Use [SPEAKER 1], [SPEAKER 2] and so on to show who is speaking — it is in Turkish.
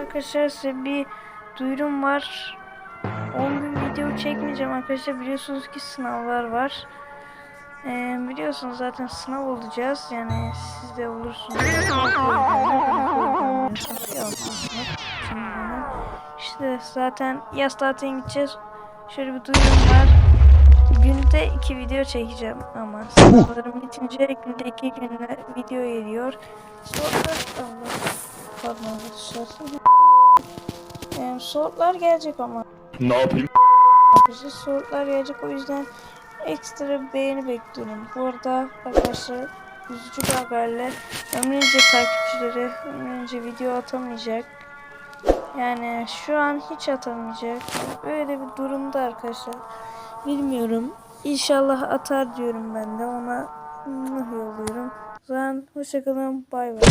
[SPEAKER 1] Arkadaşlar size bir duyurum var. 10 gün video çekmeyeceğim arkadaşlar. Biliyorsunuz ki sınavlar var. Ee, biliyorsunuz zaten sınav olacağız. Yani siz de olursunuz. İşte zaten yaz tatiline gideceğiz. Şöyle bir duyurum var. İki video çekeceğim ama sınavlarım bitince günde iki günde video geliyor. Sonra Allah pardon dışarısı. Yani soğuklar gelecek ama.
[SPEAKER 2] Ne yapayım?
[SPEAKER 1] Bize soğuklar gelecek o yüzden ekstra beğeni bekliyorum. Bu arada arkadaşlar üzücü bir haberle ömrünce takipçileri ömrünce video atamayacak. Yani şu an hiç atamayacak. Öyle bir durumda arkadaşlar. Bilmiyorum. İnşallah atar diyorum ben de ona mıh yolluyorum. O hoşçakalın. Bay bay.